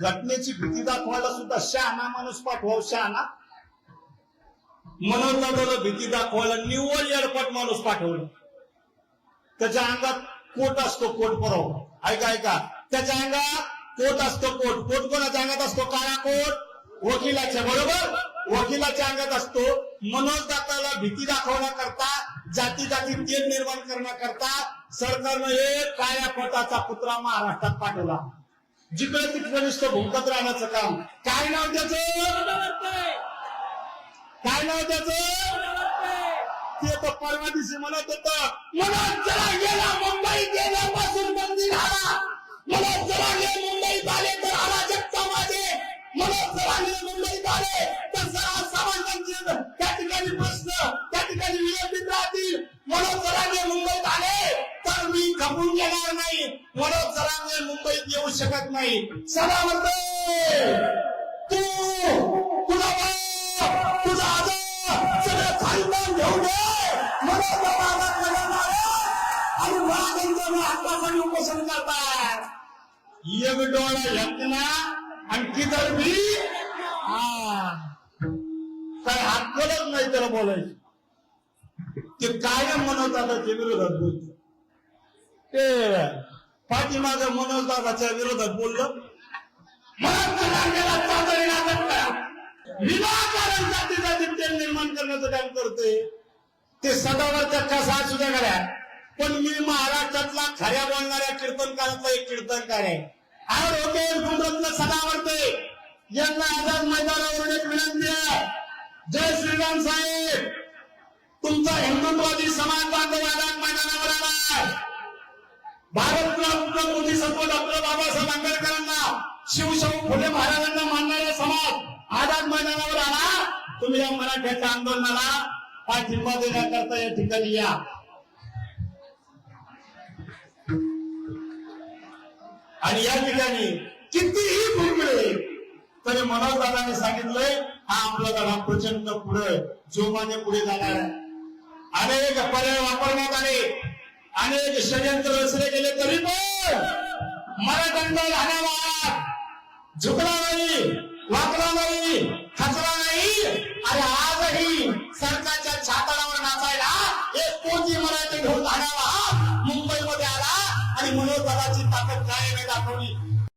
घटनेची भीती दाखवायला सुद्धा शहाणा माणूस पाठवाव शहाणा. मनोज दादाला भीती दाखवायला निव्वळ येडपट माणूस पाठवलं. त्याच्या अंगात कोट असतो कोट बरोबर. ऐका ऐका. त्याच्या अंगात कोट असतो कोट. कोट कोणाच्या अंगात असतो? काळा कोट. वकिलाच्या बरोबर? वकिलाच्या अंगात असतो. मनोज दाताला भीती दाखवण्याकरता जाती जाती तेल निर्माण करण्याकरता सरकारनं एक काळ्या कोटाचा पुतळा महाराष्ट्रात पाठवला. जिकडे तिकडे नुसतं भुंकत राहण्याचं काम. काय नाव त्याच? काय नाव त्याच? ते तर परवा दिवशी म्हणत होत मनोज जरा गेला मुंबई गेल्यापासून बंदी झाला मनोज जरांगे मुंबईत आले तर अराजकता माझे मनोज जरांगे मुंबईत आले तर सर्व समाजांचे त्या ठिकाणी प्रश्न त्या ठिकाणी विलंबित राहतील. मनोज जरांगे मुंबईत खपून घेणार नाही. मनोज जरांगे मुंबईत येऊ शकत नाही. सदा म्हणते तू तुझा बाप तुझा आजा सगळं खानदान घेऊन दे मनोज बाबा आजाद करणार आणि महागंज हक्कासाठी उपोषण करतात एक डोळा यत्ना आणखी तर मी? हा. काय हक्कलच नाही त्याला बोलायचं. ते कायम म्हणत आता ते विरोधात बोलतो. ते पाठीमाग मनोज दादाच्या विरोधात बोललो. विनाकारण जाती निर्माण करण्याचं काम करते ते सदावरच्या कसा असू द्या पण मी महाराष्ट्रातला खऱ्या बोलणाऱ्या कीर्तनकारातला एक कीर्तनकार आहे. आर होते गुजरातला सदावरते यांना आझाद मैदानावरून एक विनंती आहे. जय श्रीराम साहेब. तुमचा हिंदुत्ववादी समाज डॉक्टर बाबासाहेब आंबेडकरांना शिवशाहू फुले महाराजांना मानणारा समाज आझाद मैदानावर आला. तुम्ही या मराठ्याच्या आंदोलनाला पाठिंबा देण्याकरता या ठिकाणी या. आणि या ठिकाणी कितीही भुंकले तरी मनोज दादाने सांगितलंय हा आपला दादा प्रचंड पुढे जोमाने पुढे जाणार आहे. अनेक पर्याय वापरण्यात आले. अनेक षडयंत्र रचले गेले तरी पण मरदंड झाल्यावर झुकला नाही वाकला नाही खचला नाही. आणि आजही सरकारच्या छाताडावर नाचायला एक कोणती मराठी घेऊन झाडावा मुंबईमध्ये आला आणि मनोबलाची ताकद काय नाही दाखवली.